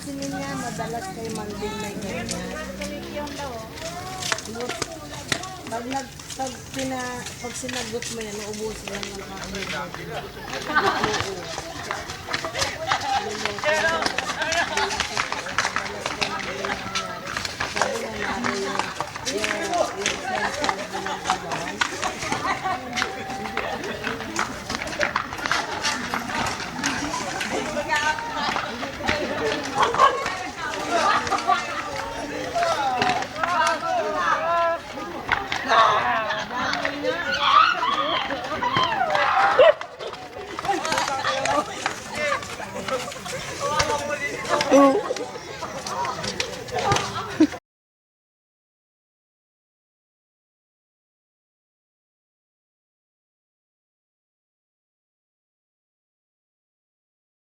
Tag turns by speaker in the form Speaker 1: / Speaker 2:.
Speaker 1: pansinin niya, madalas kay Manding may ganyan. Pag nag, pag, pina, pag sinagot mo yan, uubos lang ng kain. একটু